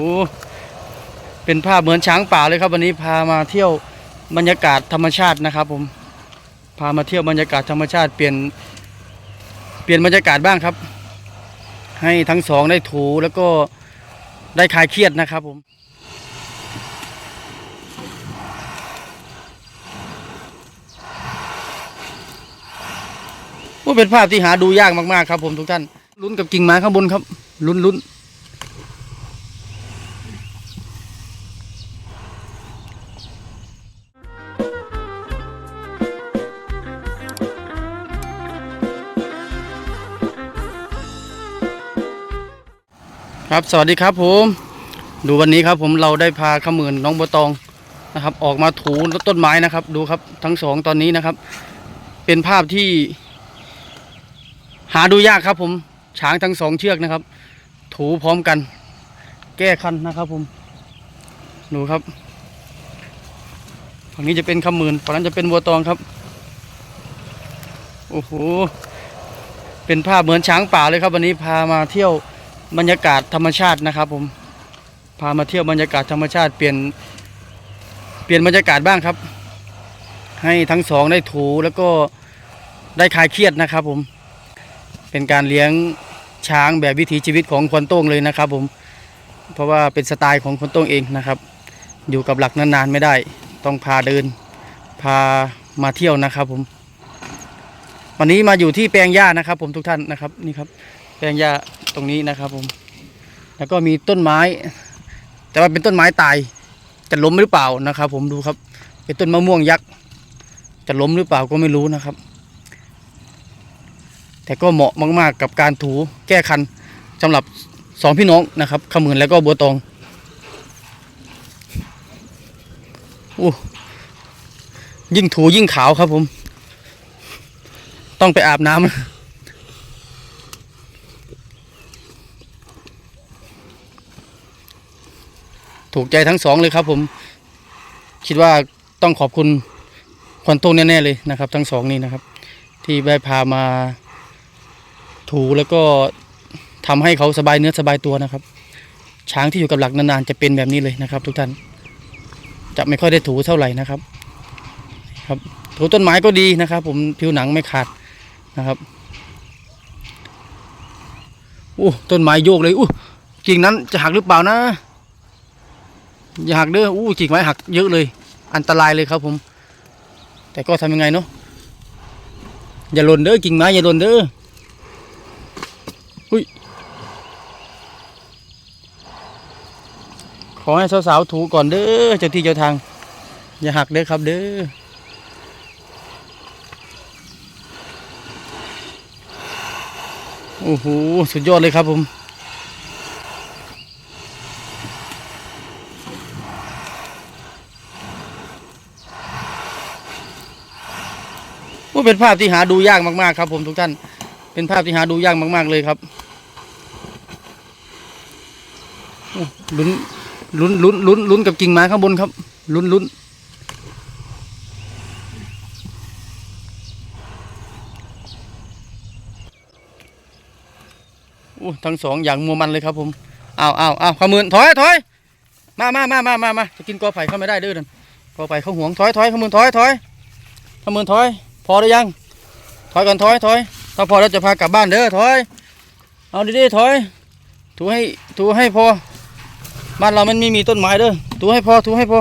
โอ้เป็นภาพเหมือนช้างป่าเลยครับ วันนี้พามาเที่ยวบรรยากาศธรรมชาตินะครับ ผมพามาเที่ยวบรรยากาศธรรมชาติเปลี่ยนเปลี่ยนบรรยากาศบ้างครับ ให้ทั้งสองได้ถูแล้วก็ได้คลายเครียดนะครับผมว่าเป็นภาพที่หาดูยากมากๆครับ ผมทุกท่านลุ้นกับกิ่งไม้ข้างบนครับลุ้นลุ้น ครับสวัสดีครับผม ดูวันนี้ครับผมเราได้พาขมือนน้องบัวตองนะครับ ออกมาถูต้นไม้นะครับ ดูครับทั้งสองตอนนี้นะครับ เป็นภาพที่ หาดูยากครับผมช้างทั้งสองเชือกนะครับ ถูพร้อมกัน แก้คันนะครับผม ดูครับฝั่งนี้จะเป็นขมืนฝั่งนั้นจะเป็นวัวตองครับโอ้โหเป็นภาพเหมือนช้างป่าเลยครับ วันนี้พามาเที่ยว บรรยากาศธรรมชาตินะครับ ผมพามาเที่ยวบรรยากาศธรรมชาติเปลี่ยนเปลี่ยนบรรยากาศบ้างครับ ให้ทั้งสองได้ถูแล้วก็ได้คลายเครียดนะครับ ผมเป็นการเลี้ยงช้างแบบวิถีชีวิตของคนโต้งเลยนะครับ ผมเพราะว่าเป็นสไตล์ของคนโต้งเองนะครับ อยู่กับหลักนานๆไม่ได้ ต้องพาเดิน พามาเที่ยวนะครับ ผม วันนี้มาอยู่ที่แปลงหญ้านะครับ ผมทุกท่านนะครับนี่ครับ แปลงหญ้า รงนี้นะครับผม แล้วก็มีต้นไม้ แต่ว่าเป็นต้นไม้ตาย จะล้มหรือเปล่านะครับ ผมดูครับ เป็นต้นมะม่วงยักษ์ จะล้มหรือเปล่าก็ไม่รู้นะครับ แต่ก็เหมาะมาก ๆ กับการถูแก้คันสำหรับสองพี่น้องนะครับขมืนแล้วก็บัวตองอู้ยิ่งถูยิ่งขาวครับผม ต้องไปอาบน้ำ ถูกใจทั้งสองเลยครับผม คิดว่าต้องขอบคุณควันโต้งแน่ๆเลยนะครับ ทั้งสองนี่นะครับ ที่ได้พามาถูแล้วก็ทำให้เขาสบายเนื้อสบายตัวนะครับ ช้างที่อยู่กับหลักนานๆจะเป็นแบบนี้เลยนะครับ ทุกท่านจะไม่ค่อยได้ถูเท่าไหร่นะครับ ครับถูต้นไม้ก็ดีนะครับ ผมผิวหนังไม่ขาดนะครับอู้ต้นไม้โยกเลยอู้กิ่งนั้นจะหักหรือเปล่านะ อย่าหักเด้ออู้กิ่งไม้หักเยอะเลย อันตรายเลยครับผม แต่ก็ทำยังไงเนาะอย่าหล่นเด้อกิ่งไม้อย่าหล่นเด้ออุ้ยขอให้สาวๆถูก่อนเด้อเจ้าที่เจ้าทาง อย่าหักเด้อครับเด้อโอ้โหสุดยอดเลยครับผม เป็นภาพที่หาดูยากมากๆครับ ผมทุกท่าน เป็นภาพที่หาดูยากมาก ๆเลยครับลุ้นลุ้นลุ้นลุ้นลุ้นกับกิ่งไม้ข้างบนครับ ลุ้นลุ้นโอ้ทั้งสองอย่างมัวมันเลยครับ ผมอ้าวอ้าวอ้าวขมืนถอยถอยมามามามามามาจะกินกอไผ่เข้าไม่ได้เด้อเดินกอไผ่เขาห่วงถอยถอยขมืนถอยถอยขมืนถอย พอหรือยัง ถอยก่อนถอยถอยถ้าพอแล้วจะพากลับบ้านเด้อถอย เอาดีๆถอย ถูให้ถูให้พอ บ้านเรามันไม่มีต้นไม้เด้อ ถูให้พอถูให้พอ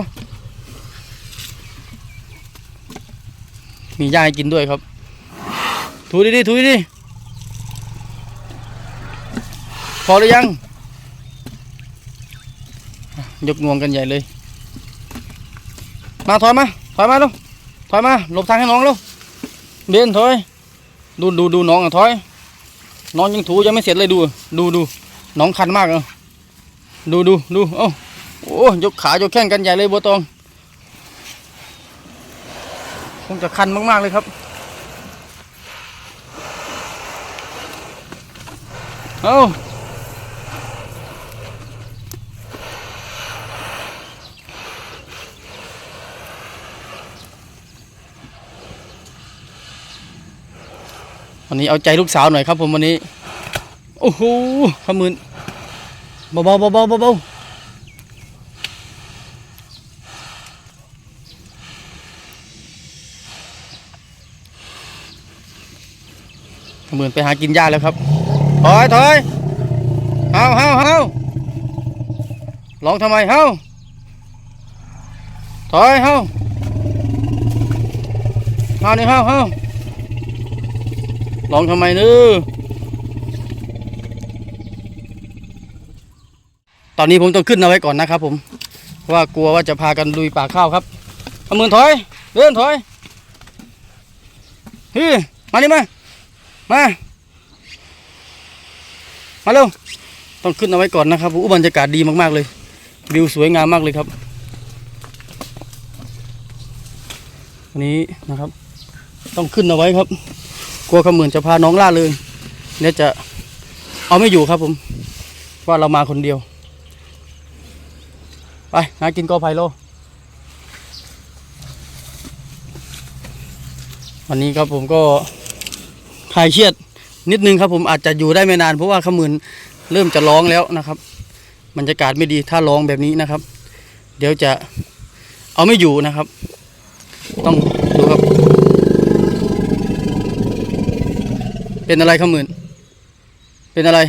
มีหญ้าให้กินด้วยครับ ถูดีๆถูดีๆพอหรือยัง ยกงวงกันใหญ่เลย มาถอยมา ถอยมาลูกถอยมา หลบทางให้น้องลูก เบนถอยดูดูดูน้องอะถอย น้องยังถูยังไม่เสร็จเลยดู ดูดูน้องคันมากเออดูดูดูเอ้าโอ้ยกขายกแข้งกันใหญ่เลยบัวตองคงจะคันมากๆเลยครับเอ้า วันนี้เอาใจลูกสาวหน่อยครับผมวันนี้ โอ้โหขมืนเบาเบาเบาเบาเบาขมืนไปหากินหญ้าแล้วครับถอยถอยเฮาเฮาเฮาลองทำไมเฮาถอยเฮาเฮานี่เฮาเฮา ร้องทำไมเนื้อตอนนี้ผมต้องขึ้นเอาไว้ก่อนนะครับผม ว่ากลัวว่าจะพากันลุยป่าข้าวครับเอามือถอยเดินถอยฮ้ยมานี่มา มา มาเร็ว ต้องขึ้นเอาไว้ก่อนนะครับอู้บรรยากาศดีมากๆเลย วิวสวยงามมากเลยครับวันนี้นะครับ ต้องขึ้นเอาไว้ครับ กลัวขมือนจะพาน้องล่าเลยเนี่ยจะเอาไม่อยู่ครับผม ว่าเรามาคนเดียว ไปหากินกอไผ่โล วันนี้ครับผมก็คลายเครียดนิดนึงครับผมอาจจะอยู่ได้ไม่นาน เพราะว่าขมืนเริ่มจะร้องแล้วนะครับบรรยากาศไม่ดีถ้าร้องแบบนี้นะครับ เดี๋ยวจะเอาไม่อยู่นะครับ ต้องดูครับ เป็นอะไรขมืนเป็นอะไร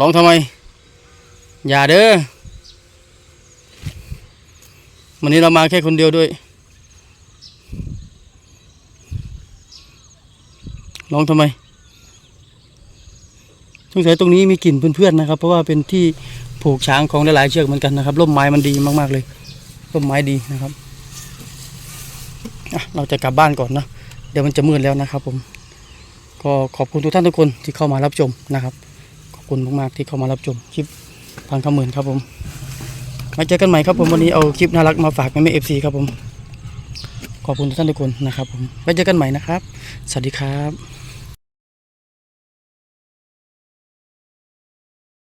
ร้องทำไม อย่าเด้อ วันนี้เรามาแค่คนเดียวด้วย ร้องทำไมสงสัยตรงนี้มีกลิ่นเพื่อนๆนะครับ เพราะว่าเป็นที่ผูกช้างของหลายๆเชือกเหมือนกันนะครับร่มไม้มันดีมากๆเลยร่มไม้ดีนะครับเราจะกลับบ้านก่อนนะ เดี๋ยวมันจะมืดแล้วนะครับผม ก็ขอบคุณทุกท่านทุกคนที่เข้ามารับชมนะครับ ขอบคุณมากๆที่เข้ามารับชมคลิปพันคำหมื่นครับผมมาเจอกันใหม่ครับผมวันนี้เอาคลิปน่ารักมาฝากแม่เอฟซีครับผมขอบคุณทุกท่านทุกคนนะครับผมไว้เจอกันใหม่นะครับ สวัสดีครับ